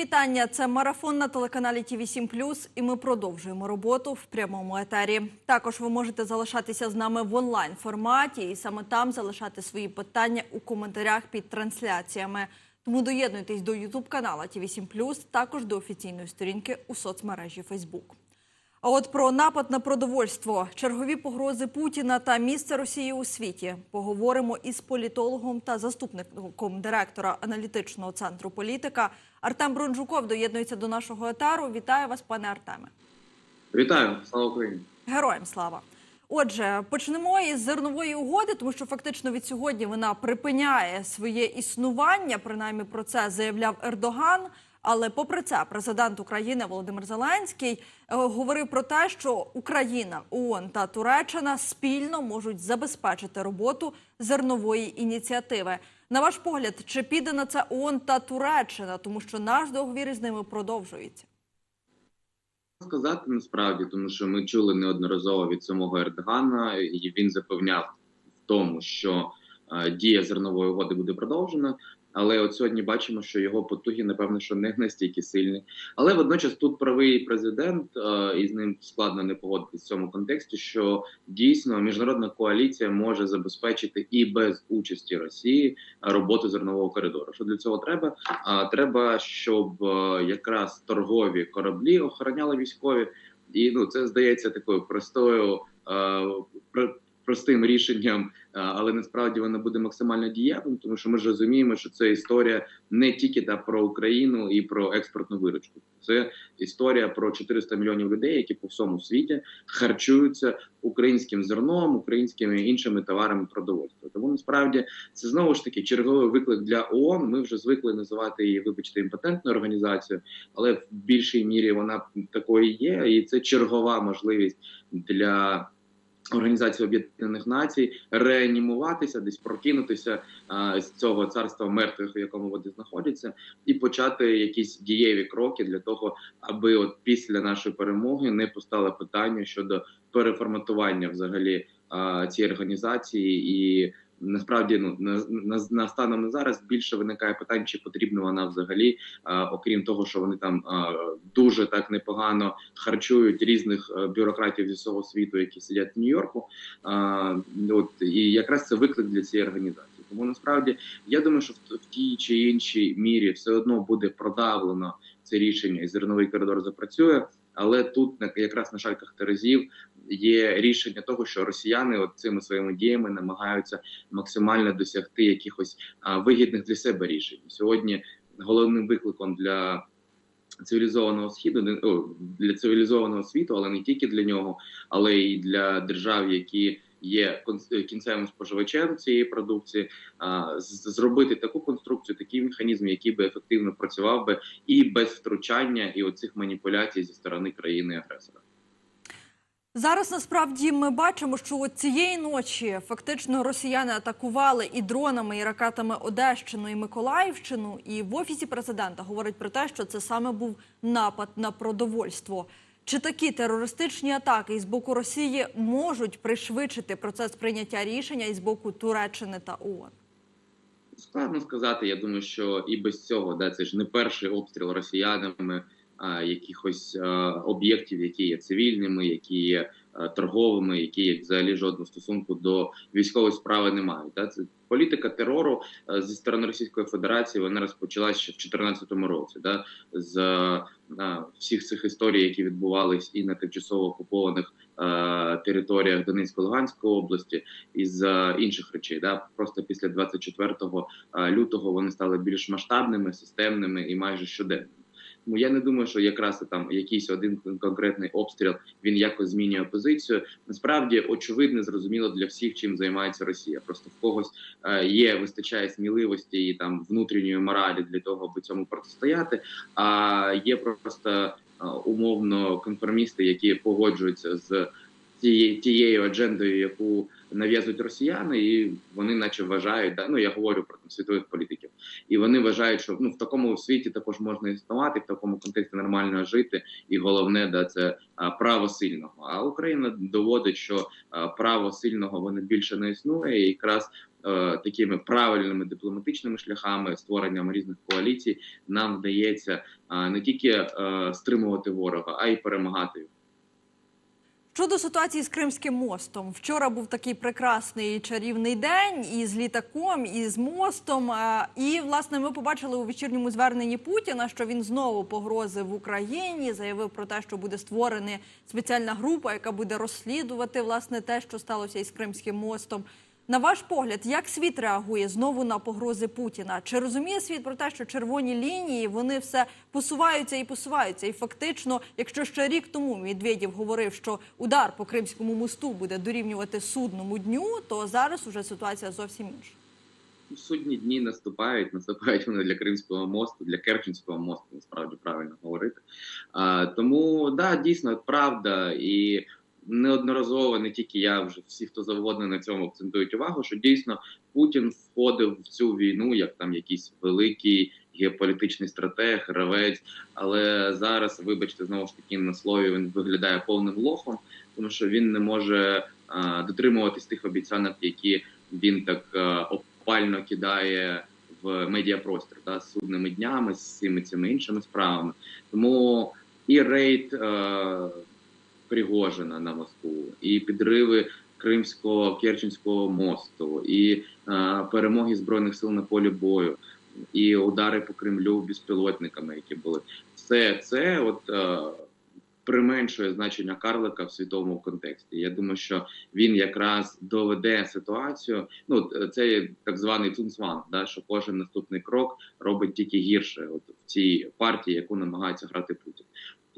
вітання. Це марафон на телеканалі Тіві 7 і ми продовжуємо роботу в прямому етері. Також ви можете залишатися з нами в онлайн форматі і саме там залишати свої питання у коментарях під трансляціями. Тому доєднуйтесь до Ютуб канала Тіві 7 також до офіційної сторінки у соцмережі Фейсбук. А от про напад на продовольство, чергові погрози Путіна та місце Росії у світі поговоримо із політологом та заступником директора аналітичного центру політика Артем Бронжуков доєднується до нашого етару. Вітаю вас, пане Артеме. Вітаю, слава Україні. Героям слава. Отже, почнемо із зернової угоди, тому що фактично від сьогодні вона припиняє своє існування. Принаймні про це заявляв Ердоган. Але, попри це, президент України Володимир Зеленський е, говорив про те, що Україна, ООН та Туреччина спільно можуть забезпечити роботу зернової ініціативи. На ваш погляд, чи піде на це ООН та Туреччина, тому що наш договір із ними продовжується? Сказати насправді, тому що ми чули неодноразово від самого Ердогана, і він запевняв в тому, що дія зернової угоди буде продовжена. Але от сьогодні бачимо, що його потуги, напевно, що не настільки сильні. Але водночас тут правий президент, е, і з ним складно не погодитися в цьому контексті, що дійсно міжнародна коаліція може забезпечити і без участі Росії роботу зернового коридору. Що для цього треба? Треба, щоб е, якраз торгові кораблі охороняли військові, і ну це здається такою простою. Е, простим рішенням, але насправді вона буде максимально дієвим, тому що ми ж розуміємо, що це історія не тільки та про Україну і про експортну виручку. Це історія про 400 мільйонів людей, які по всьому світі харчуються українським зерном, українськими іншими товарами продовольства. Тому насправді це знову ж таки черговий виклик для ООН. Ми вже звикли називати її, вибачте, імпотентною організацією, але в більшій мірі вона такою є, і це чергова можливість для. Організації Об'єднаних Націй реанімуватися, десь прокинутися а, з цього царства мертвих, в якому вони знаходяться, і почати якісь дієві кроки для того, аби от після нашої перемоги не постало питання щодо переформатування взагалі а, цієї організації і насправді ну на, на, на станом на зараз більше виникає питань, чи потрібна вона взагалі, а, окрім того, що вони там а, дуже так непогано харчують різних а, бюрократів зі всього світу, які сидять в Нью-Йорку. От і якраз це виклик для цієї організації. Тому насправді я думаю, що в, в тій чи іншій мірі все одно буде продавлено це рішення, і зерновий коридор запрацює. Але тут якраз на шальках терезів є рішення того, що росіяни от цими своїми діями намагаються максимально досягти якихось вигідних для себе рішень. Сьогодні головним викликом для Цивілізованого східу для цивілізованого світу, але не тільки для нього, але й для держав, які є кінцевим споживачем цієї продукції, зробити таку конструкцію, такий механізм, який би ефективно працював би і без втручання і оцих маніпуляцій зі сторони країни агресора. Зараз насправді ми бачимо, що цієї ночі фактично росіяни атакували і дронами, і ракетами Одещину і Миколаївщину. І в офісі президента говорить про те, що це саме був напад на продовольство. Чи такі терористичні атаки з боку Росії можуть пришвидшити процес прийняття рішення із боку Туреччини та ООН? Складно сказати. Я думаю, що і без цього да це ж не перший обстріл росіянами а, якихось а, об'єктів, які є цивільними, які є торговими, які взагалі жодного стосунку до військової справи не мають. Да? Це політика терору зі сторони Російської Федерації. Вона розпочалася ще в 2014 році. Да? З а, всіх цих історій, які відбувались і на тимчасово окупованих а, територіях Донецької Луганської області, і з інших речей, да просто після 24 лютого вони стали більш масштабними, системними і майже щоденними. Тому я не думаю, що якраз там якийсь один конкретний обстріл він якось змінює позицію. Насправді очевидно, зрозуміло для всіх, чим займається Росія. Просто в когось е, є, вистачає сміливості і там внутрішньої моралі для того, аби цьому протистояти. А є просто е, умовно конформісти, які погоджуються з тією тією аджендою, яку нав'язують росіяни, і вони, наче вважають, да ну я говорю про там, світових політиків, і вони вважають, що ну в такому світі також можна існувати, в такому контексті нормально жити, і головне, да це а, право сильного. А Україна доводить, що а, право сильного воно більше не існує, і якраз. Такими правильними дипломатичними шляхами створенням різних коаліцій нам вдається не тільки е, стримувати ворога, а й перемагати його. Щодо ситуації з Кримським мостом, вчора був такий прекрасний чарівний день і з літаком, і з мостом. І власне ми побачили у вечірньому зверненні Путіна, що він знову погрозив Україні, заявив про те, що буде створена спеціальна група, яка буде розслідувати власне те, що сталося із Кримським мостом. На ваш погляд, як світ реагує знову на погрози Путіна? Чи розуміє світ про те, що червоні лінії вони все посуваються і посуваються? І фактично, якщо ще рік тому Медведєв говорив, що удар по Кримському мосту буде дорівнювати судному дню, то зараз уже ситуація зовсім інша. Судні дні наступають, наступають вони для Кримського мосту, для Керченського мосту, насправді правильно говорити. А, тому да, дійсно правда, і неодноразово не тільки я, вже всі, хто завгодно на цьому акцентують увагу, що дійсно Путін входив в цю війну як там якийсь великий геополітичний стратег, гравець. Але зараз, вибачте, знову ж таки на слові він виглядає повним лохом, тому що він не може а, дотримуватись тих обіцянок, які він так а, опально кидає в медіапростір та з судними днями, з цими цими іншими справами. Тому і рейд е, Пригожина на Москву, і підриви Кримського Керченського мосту, і е, перемоги збройних сил на полі бою, і удари по Кремлю безпілотниками, які були все це, от е, применшує значення Карлика в світовому контексті. Я думаю, що він якраз доведе ситуацію. Ну це є так званий цунцван, да що кожен наступний крок робить тільки гірше, от в цій партії, яку намагається грати Путін.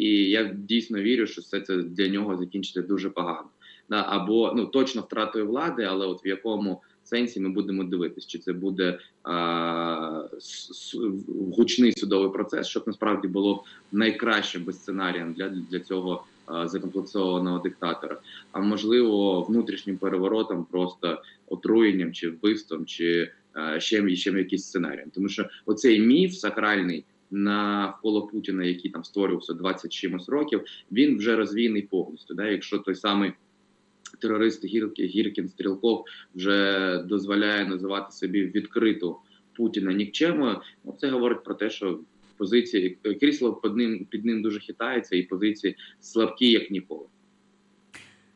І я дійсно вірю, що все це для нього закінчиться дуже погано. Да, або ну точно втратою влади, але от в якому сенсі ми будемо дивитись, чи це буде а, с, гучний судовий процес, щоб насправді було найкращим би сценарієм для, для цього а, закомплексованого диктатора, а можливо внутрішнім переворотом, просто отруєнням чи вбивством, чи а, ще, ще якийсь сценарієм. Тому що оцей міф сакральний навколо Путіна, який там створювався 20 чимось років, він вже розвійний повністю. Да? Якщо той самий терорист Гіркін, Гіркін Стрілков вже дозволяє називати собі відкриту Путіна нікчемою, ну, це говорить про те, що позиції крісло під ним під ним дуже хитається, і позиції слабкі як ніколи.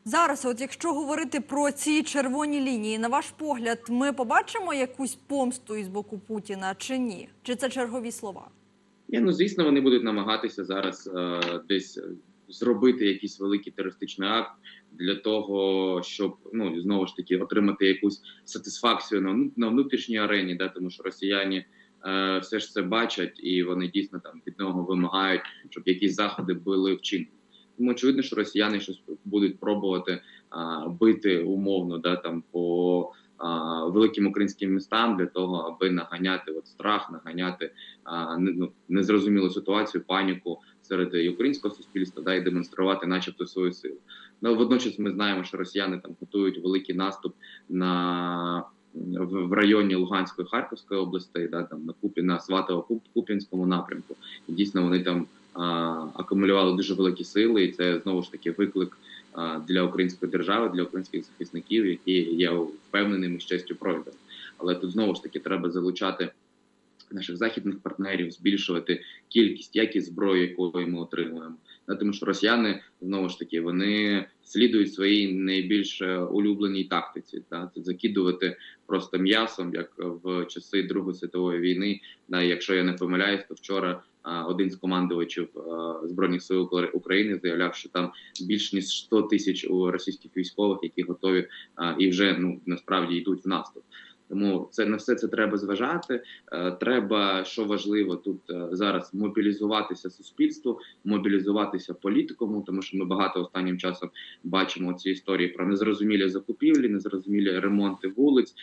Зараз, от якщо говорити про ці червоні лінії, на ваш погляд, ми побачимо якусь помсту із боку Путіна чи ні? Чи це чергові слова? Ні, ну звісно, вони будуть намагатися зараз е, десь зробити якийсь великий терористичний акт для того, щоб ну знову ж таки отримати якусь сатисфакцію на на внутрішній арені, да, тому що росіяни е, все ж це бачать, і вони дійсно там від нього вимагають, щоб якісь заходи були вчинені. Тому очевидно, що росіяни щось будуть пробувати а, бити умовно, да там по великим українським містам для того, аби наганяти от страх, наганяти ну, незрозумілу ситуацію, паніку серед українського суспільства, да і демонструвати, начебто, свою силу. Ну водночас ми знаємо, що росіяни там готують великий наступ на в, районі Луганської Харківської областей, да там на Купі на сватово куп'янському напрямку, і дійсно вони там акумулювали дуже великі сили, і це знову ж таки виклик для української держави, для українських захисників, які є впевненими з честю пройдуть. Але тут знову ж таки треба залучати наших західних партнерів, збільшувати кількість якість зброї, якої ми отримуємо. Тому що росіяни знову ж таки вони слідують своїй найбільш улюбленій тактиці, та це закидувати просто м'ясом, як в часи Другої світової війни. Да, якщо я не помиляюсь, то вчора один з командувачів збройних сил України заявляв, що там більш ніж 100 тисяч у російських військових, які готові і вже ну насправді йдуть в наступ. Тому це на все це треба зважати. Треба, що важливо тут зараз мобілізуватися суспільству, мобілізуватися політикуму, тому що ми багато останнім часом бачимо ці історії про незрозумілі закупівлі, незрозумілі ремонти вулиць,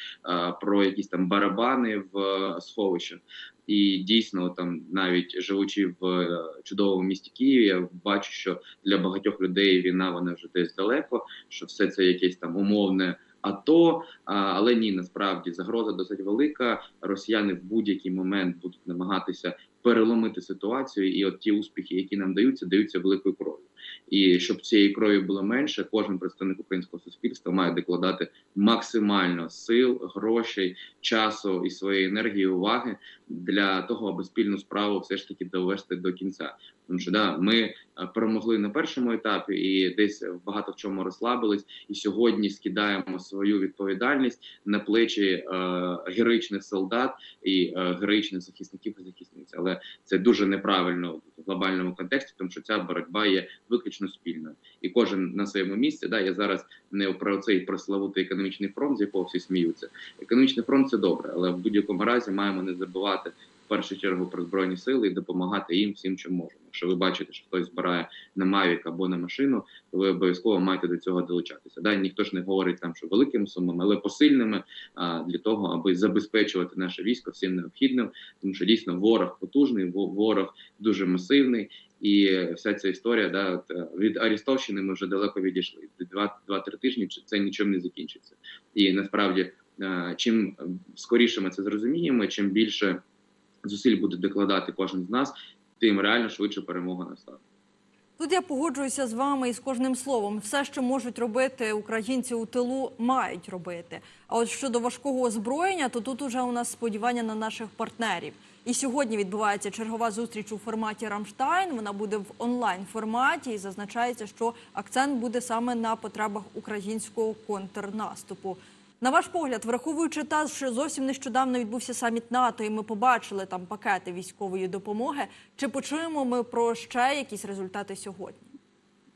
про якісь там барабани в сховищах. І дійсно, там навіть живучи в чудовому місті Києві, я бачу, що для багатьох людей війна вона вже десь далеко, що все це якесь там умовне. АТО, але ні, насправді загроза досить велика. Росіяни в будь-який момент будуть намагатися переломити ситуацію, і от ті успіхи, які нам даються, даються великою кров'ю. І щоб цієї крові було менше, кожен представник українського суспільства має докладати максимально сил, грошей, часу і своєї енергії, уваги для того, аби спільну справу все ж таки довести до кінця. Тому що да, ми е, перемогли на першому етапі і десь багато в чому розслабились, і сьогодні скидаємо свою відповідальність на плечі е, героїчних солдат і е, героїчних захисників і захисниць. Але це дуже неправильно глобальному контексті, тому що ця боротьба є виключно спільною, і кожен на своєму місці. Да, я зараз не про цей прославутий економічний фронт, з якого всі сміються. Економічний фронт це добре, але в будь-якому разі маємо не забувати першу чергу про збройні сили і допомагати їм всім, чим можемо. Якщо ви бачите, що хтось збирає на Мавік або на машину, то ви обов'язково маєте до цього долучатися. Да, ніхто ж не говорить там, що великими сумами, але посильними а, для того, аби забезпечувати наше військо всім необхідним, тому що дійсно ворог потужний, ворог дуже масивний. І вся ця історія да, е, від Арістовщини ми вже далеко відійшли. Два- Два-три тижні це нічим не закінчиться. І насправді, е, чим скоріше ми це зрозуміємо, чим більше зусиль буде докладати кожен з нас, тим реально швидше перемога настане. Тут я погоджуюся з вами і з кожним словом. Все, що можуть робити українці у тилу, мають робити. А от щодо важкого озброєння, то тут уже у нас сподівання на наших партнерів. І сьогодні відбувається чергова зустріч у форматі Рамштайн. Вона буде в онлайн форматі і зазначається, що акцент буде саме на потребах українського контрнаступу. На ваш погляд, враховуючи те, що зовсім нещодавно відбувся саміт НАТО, і ми побачили там пакети військової допомоги, чи почуємо ми про ще якісь результати сьогодні?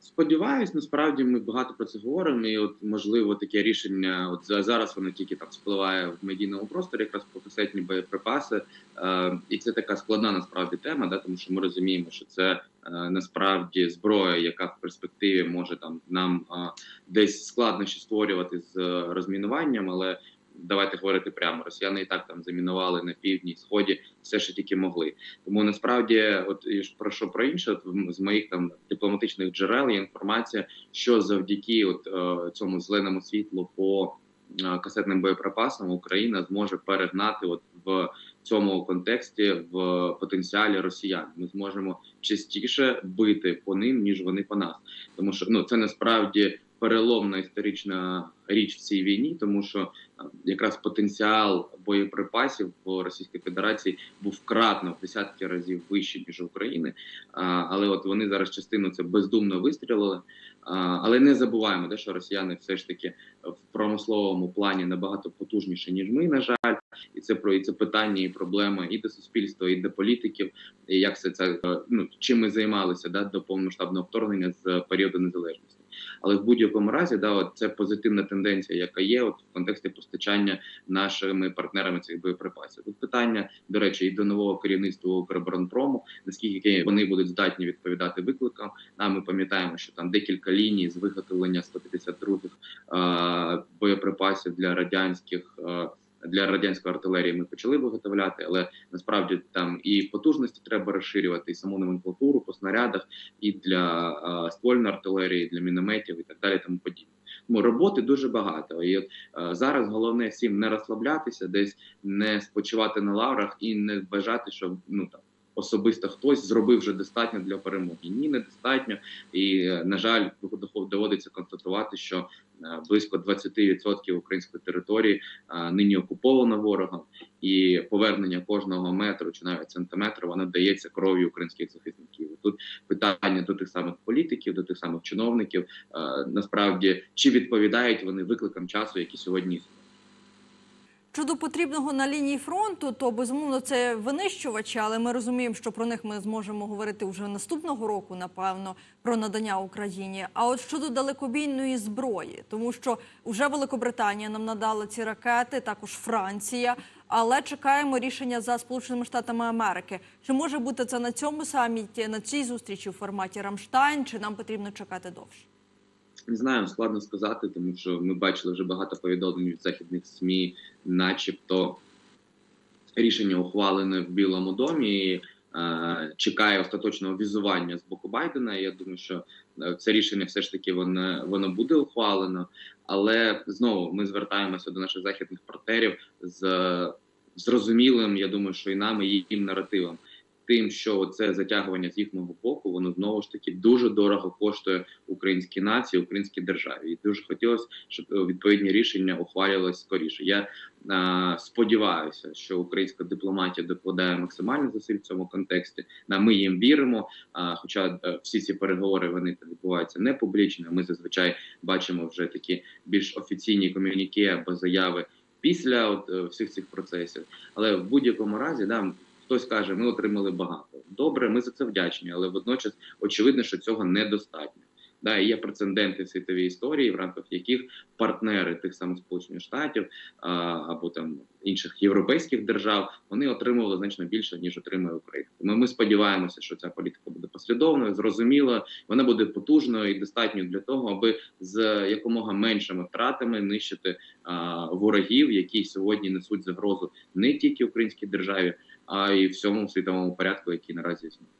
Сподіваюсь, насправді ми багато про це говоримо, і от можливо таке рішення. От зараз воно тільки там спливає в медійному просторі, якраз про касетні боєприпаси. Е, і це така складна насправді тема, да, тому що ми розуміємо, що це е, насправді зброя, яка в перспективі може там нам е, десь складнощі створювати з е, розмінуванням, але давайте говорити прямо. Росіяни і так там замінували на півдні, сході все, що тільки могли. Тому насправді, от і про що про інше, от з моїх там дипломатичних джерел є інформація, що завдяки от е, цьому зеленому світлу по е, касетним боєприпасам Україна зможе перегнати от в цьому контексті в потенціалі росіян. Ми зможемо частіше бити по ним, ніж вони по нас, тому що ну це насправді переломна історична річ в цій війні, тому що е, якраз потенціал боєприпасів в Російській Федерації був кратно в десятки разів вищий ніж України. Але от вони зараз частину це бездумно вистрілили. Але не забуваємо, де що росіяни все ж таки в промисловому плані набагато потужніші ніж ми, на жаль, і це про і це питання і проблема і до суспільства, і до політиків. І як все це е, ну чим ми займалися да до повномасштабного вторгнення з періоду незалежності. Але в будь-якому разі, да, от це позитивна тенденція, яка є, от в контексті постачання нашими партнерами цих боєприпасів. Тут питання, до речі, і до нового керівництва Укроборонпрому, наскільки вони будуть здатні відповідати викликам. А ми пам'ятаємо, що там декілька ліній з виготовлення 152-х е, боєприпасів для радянських. Для радянської артилерії ми почали виготовляти, але насправді там і потужності треба розширювати, і саму номенклатуру по снарядах, і для е, ствольної артилерії, і для мінометів і так далі. Тому подібне. Тому роботи дуже багато. І от е, зараз головне всім не розслаблятися, десь не спочивати на лаврах і не бажати, щоб ну там. Особисто хтось зробив вже достатньо для перемоги. Ні, недостатньо. І е, на жаль, доводиться констатувати, що е, близько 20% української території е, нині окуповано ворогом, і повернення кожного метру чи навіть сантиметру воно дається кров'ю українських захисників. Тут питання до тих самих політиків, до тих самих чиновників. Насправді, чи відповідають вони викликам часу, які сьогодні. Щодо потрібного на лінії фронту, то безумовно це винищувачі, але ми розуміємо, що про них ми зможемо говорити вже наступного року, напевно, про надання Україні. А от щодо далекобійної зброї, тому що вже Великобританія нам надала ці ракети, також Франція. Але чекаємо рішення за Сполученими Штатами Америки. Чи може бути це на цьому саміті, на цій зустрічі у форматі Рамштайн, чи нам потрібно чекати довше? Не знаю, складно сказати, тому що ми бачили вже багато повідомлень від західних СМІ, начебто рішення ухвалене в Білому домі. І, е, чекає остаточного візування з боку Байдена. Я думаю, що е, це рішення все ж таки воно, воно буде ухвалено. Але знову ми звертаємося до наших західних партнерів з зрозумілим, я думаю, що і нам, і їм наративом. Тим, що це затягування з їхнього боку, воно знову ж таки дуже дорого коштує українській нації, українській державі. І дуже хотілося, щоб е, відповідні рішення ухвалювалися скоріше. Я е, сподіваюся, що українська дипломатія докладає максимальних зусиль в цьому контексті. На ми їм віримо. А, хоча е, всі ці переговори вони відбуваються не публічно. Ми зазвичай бачимо вже такі більш офіційні ком'юніке або заяви після от, е, всіх цих процесів. Але в будь-якому разі, да, хтось каже, ми отримали багато. Добре, ми за це вдячні, але водночас очевидно, що цього недостатньо. Да, є прецеденти в світовій історії, в рамках яких партнери тих самих Сполучених Штатів а, або там інших європейських держав вони отримували значно більше ніж отримує Україна. Тому ми сподіваємося, що ця політика буде послідовною, зрозумілою, вона буде потужною і достатньою для того, аби з якомога меншими втратами нищити а, ворогів, які сьогодні несуть загрозу не тільки українській державі, а й всьому світовому порядку, який наразі існує.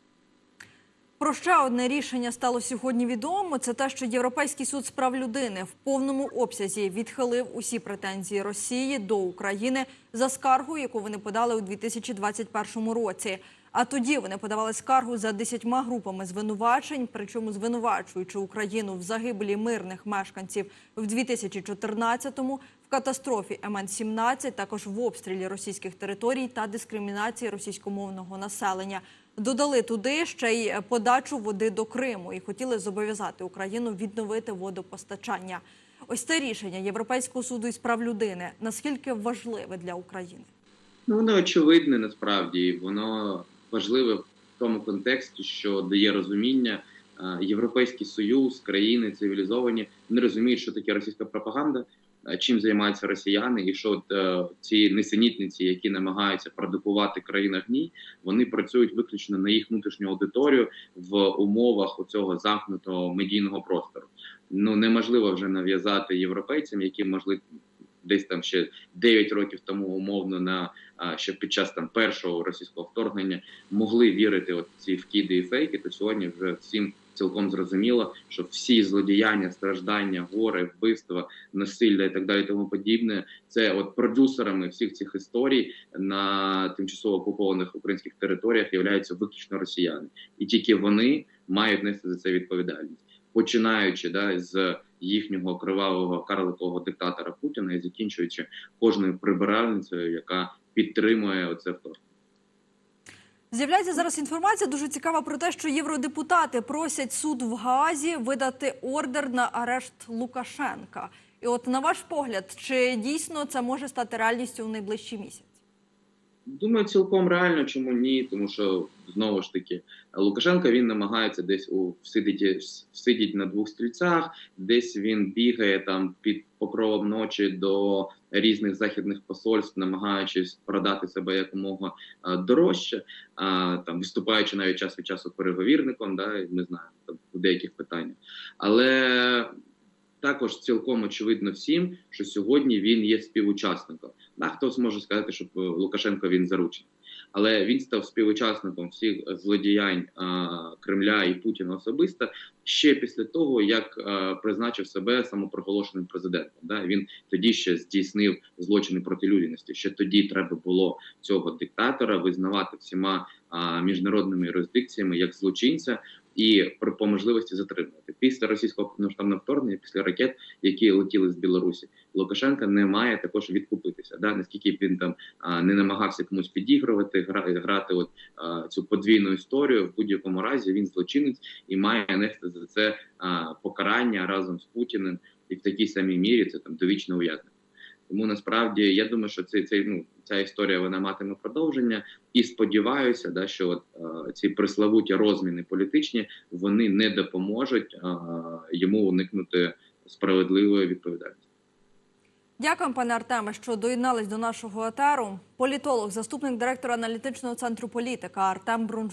Про ще одне рішення стало сьогодні відомо. Це те, що Європейський суд з прав людини в повному обсязі відхилив усі претензії Росії до України за скаргу, яку вони подали у 2021 році. А тоді вони подавали скаргу за десятьма групами звинувачень, причому звинувачуючи Україну в загибелі мирних мешканців в 2014-му, в катастрофі МН-17, також в обстрілі російських територій та дискримінації російськомовного населення. Додали туди ще й подачу води до Криму і хотіли зобов'язати Україну відновити водопостачання. Ось це рішення Європейського суду із прав людини наскільки важливе для України? Ну, воно очевидне насправді, воно важливе в тому контексті, що дає розуміння. е, Європейський союз, країни цивілізовані не розуміють, що таке російська пропаганда, чим займаються росіяни, і що е, ці несенітниці, які намагаються продукувати країна гній, вони працюють виключно на їх внутрішню аудиторію в умовах цього замкнутого медійного простору. Ну неможливо вже нав'язати європейцям, які можливо десь там ще 9 років тому умовно на ще під час там першого російського вторгнення могли вірити от ці вкиди і фейки, то сьогодні вже всім цілком зрозуміло, що всі злодіяння, страждання, горе, вбивства, насилля і так далі, тому подібне, це от продюсерами всіх цих історій на тимчасово окупованих українських територіях являються виключно росіяни, і тільки вони мають нести за це відповідальність, починаючи да з їхнього кривавого карликового диктатора Путіна і закінчуючи кожною прибиральницею, яка підтримує оце вторгнення. З'являється зараз інформація дуже цікава про те, що євродепутати просять суд в Гаазі видати ордер на арешт Лукашенка. І от на ваш погляд, чи дійсно це може стати реальністю у найближчий місяць? Думаю, цілком реально, чому ні, тому що знову ж таки Лукашенко він намагається десь у всидіти всидіть на двох стрільцях, десь він бігає там під покровом ночі до різних західних посольств, намагаючись продати себе якомога а, дорожче, а, там виступаючи навіть час від часу переговірником, да, ми знаємо там у деяких питаннях, але. Також цілком очевидно всім, що сьогодні він є співучасником. Да, хтось може сказати, що е, Лукашенко він заручений, але він став співучасником всіх злодіянь а, Кремля і Путіна особисто ще після того, як а, призначив себе самопроголошеним президентом. Да, він тоді ще здійснив злочини проти людяності. Ще тоді треба було цього диктатора визнавати всіма а, міжнародними юрисдикціями як злочинця. І по можливості затримувати після російського повноштабного вторгнення, після ракет, які летіли з Білорусі, Лукашенка не має також відкупитися. Да, наскільки б він там а, не намагався комусь підігрувати, гра, грати от а, цю подвійну історію. В будь-якому разі він злочинець і має нести за це а, покарання разом з Путіним, і в такій самій мірі це там довічне ув'язнення. Тому насправді я думаю, що цей цей ну ця історія вона матиме продовження, і сподіваюся, да що от е, ці приславуті розміни політичні вони не допоможуть е, йому уникнути справедливої відповідальності. Дякую, пане Артеме, що доєднались до нашого етеру. Політолог, заступник директора аналітичного центру політика Артем Брунж.